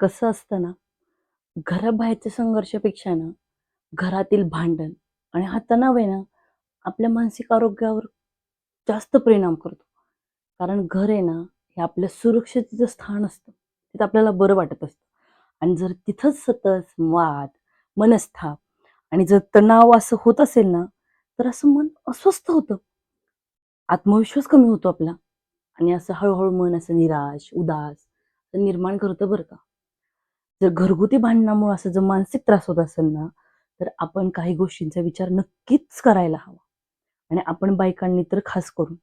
कसं असतं ना, घराबाहेरच्या संघर्षापेक्षा ना, घरातील भांडण आणि हा तणाव आहे ना, आपल्या मानसिक आरोग्यावर जास्त परिणाम करतो. कारण घर आहे ना, हे आपल्या सुरक्षेचं स्थान असतं. तिथं आपल्याला बरं वाटत असतं. आणि जर तिथंच सतत वाद, मनस्ताप आणि जर तणाव असं होत असेल ना, तर असं मन अस्वस्थ होतं. आत्मविश्वास कमी होतो आपला आणि असं हळूहळू मन असं निराश, उदास निर्माण करतं बरं का. जर घरगुती भांडणामुळे असं जर मानसिक त्रास होत असेल ना, तर आपण काही गोष्टींचा विचार नक्कीच करायला हवा. आणि आपण बायकांनी तर खास करून.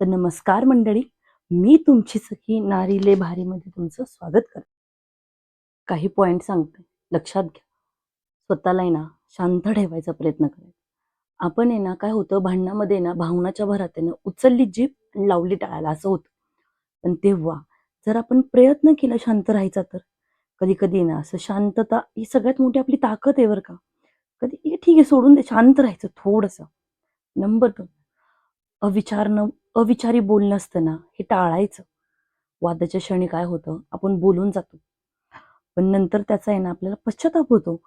तर नमस्कार मंडळी, मी तुमची सखी नारी ले भारीमध्ये तुमचं स्वागत करते. काही पॉईंट सांगते, लक्षात घ्या. स्वतःला ना शांत ठेवायचा प्रयत्न करायचा. आपण आहे ना काय होतं भांडणामध्ये ना भावनाच्या भरात आहे ना उचलली जीभ लावली टाळायला असं होतं. पण तेव्हा जर आपण प्रयत्न केला शांत राहायचा तर कधी कधी ना असं शांतता ही सगळ्यात मोठी आपली ताकद आहे बरं का. कधी हे ठीक आहे सोडून दे शांत राहायचं थोडंसं. नंबर दोन अविचार न अविचारी बोलणं असतं ना हे टाळायचं. वादाच्या क्षणी काय होतं आपण बोलून जातो. पण नंतर त्याचा आहे ना आपल्याला पश्चाताप होतो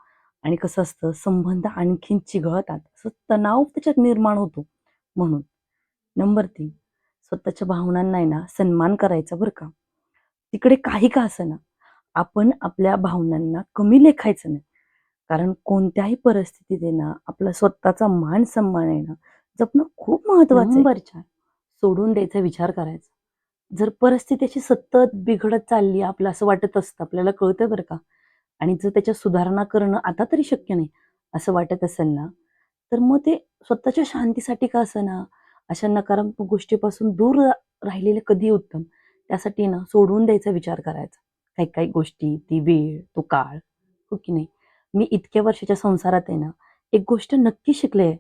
आणि कसं असतं संबंध आणखीन चिघळतात असं तणाव त्याच्यात निर्माण होतो म्हणून नंबर तीन स्वतःच्या भावनांना आहे ना सन्मान करायचा बरं का तिकडे काही का असं ना आपण आपल्या भावनांना कमी लेखायचं नाही. कारण कोणत्याही परिस्थितीत आहे ना आपला स्वतःचा मान सन्मान आहे ना जपणं खूप महत्वाचं चार सोडून द्यायचा विचार करायचा. जर परिस्थिती अशी सतत बिघडत चालली आपलं असं वाटत असतं आपल्याला कळतं बरं का? आणि जर त्याच्यात सुधारणा करणं आता तरी शक्य नाही असं वाटत असेल ना तर मग ते स्वतःच्या शांतीसाठी का ना अशा नकारात्मक गोष्टीपासून दूर राहिलेले कधी उत्तम? त्यासाठी ना सोडून द्यायचा विचार करायचा. काही काही गोष्टी ती वेळ तो काळ. हो की नाही? मी इतक्या वर्षाच्या संसारात आहे ना एक गोष्ट नक्की शिकले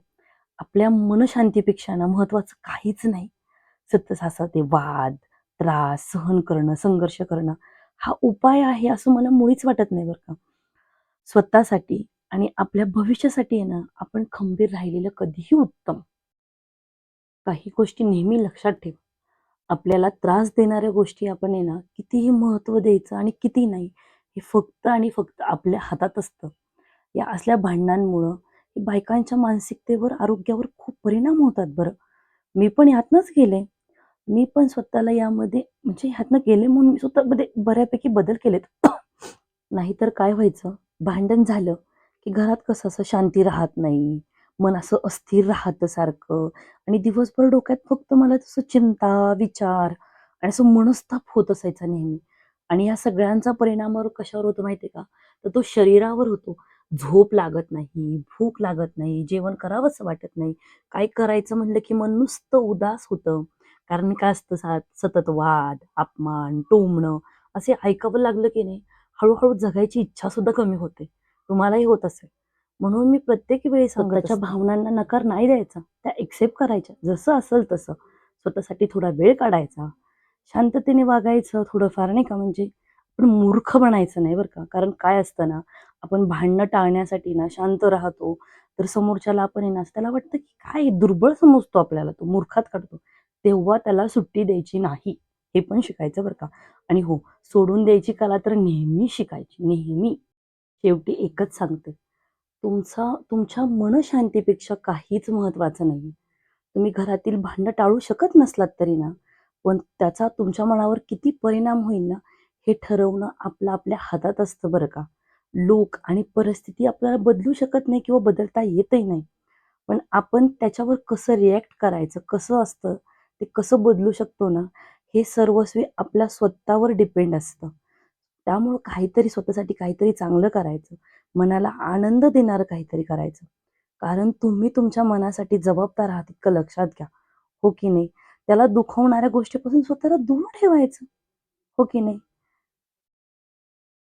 आपल्या मनशांतीपेक्षा ना महत्वाचं काहीच नाही. सतत ते वाद त्रास सहन करणं संघर्ष करणं हा उपाय आहे असं मला मुळीच वाटत नाही बरं का. स्वतःसाठी आणि आपल्या भविष्यासाठी आहे ना आपण खंबीर राहिलेलं कधीही उत्तम. काही गोष्टी नेहमी लक्षात ठेव. आपल्याला त्रास देणाऱ्या गोष्टी आपण आहे ना कितीही महत्त्व द्यायचं आणि किती नाही हे फक्त आणि फक्त आपल्या हातात असतं. या असल्या भांडणांमुळं बायकांच्या मानसिकतेवर आरोग्यावर खूप परिणाम होतात बरं. मी पण ह्यातनंच गेले. मी पण स्वतःला यामध्ये म्हणजे ह्यातनं गेले म्हणून मी स्वतःमध्ये बऱ्यापैकी बदल केलेत. नाहीतर काय व्हायचं? भांडण झालं की घरात कसं असं शांती राहत नाही. मन असं अस्थिर राहतं सारखं. आणि दिवसभर डोक्यात फक्त मला तसं चिंता विचार आणि असं मनस्ताप होत असायचा नेहमी. आणि या सगळ्यांचा परिणामावर कशावर होतो माहितीये का? तर तो शरीरावर होतो. झोप लागत नाही भूक लागत नाही जेवण करावंच वाटत नाही. काय करायचं म्हणलं की मन नुसतं उदास होतं. कारण काय असतं सतत वाद अपमान टोमणं असे ऐकावं लागलं की नाही हळूहळू जगायची इच्छा सुद्धा कमी होते. तुम्हालाही होत असेल. म्हणून मी प्रत्येक वेळी स्वतःच्या भावनांना नकार नाही द्यायचा. त्या एक्सेप्ट करायच्या. जसं असेल तसं. स्वतःसाठी थोडा वेळ काढायचा. शांततेने वागायचं थोडंफार नाही का? म्हणजे पण मूर्ख बनायचं नाही बरं का? कारण काय असतं ना आपण भांडणं टाळण्यासाठी ना शांत राहतो. तर समोरच्याला आपण येणार त्याला वाटतं की काय दुर्बळ समजतो आपल्याला. तो मूर्खात काढतो. तेव्हा त्याला सुट्टी द्यायची नाही. हे पण शिकायचं बरं का? आणि हो सोडून द्यायची कला तर नेहमी शिकायची. नेहमी. शेवटी एकच सांगते. तुमचा तुमच्या मनशांतीपेक्षा काहीच महत्वाचं नाही तुम्ही घरातील भांडं टाळू शकत नसलात तरी ना पण त्याचा तुमच्या मनावर किती परिणाम होईल ना हे ठरवणं आपलं आपल्या हातात असतं बरं का. लोक आणि परिस्थिती आपल्याला बदलू शकत नाही किंवा बदलता येतही नाही. पण आपण त्याच्यावर कसं रिॲक्ट करायचं कसं असतं ते कसं बदलू शकतो ना हे सर्वस्वी आपल्या स्वतःवर डिपेंड असतं. त्यामुळं काहीतरी स्वतःसाठी काहीतरी चांगलं करायचं. मनाला आनंद देणारं काहीतरी करायचं. कारण तुम्ही तुमच्या मनासाठी जबाबदार आहात इतकं लक्षात घ्या. हो की नाही? त्याला दुखवणाऱ्या गोष्टीपासून स्वतःला दूर ठेवायचं. हो की नाही?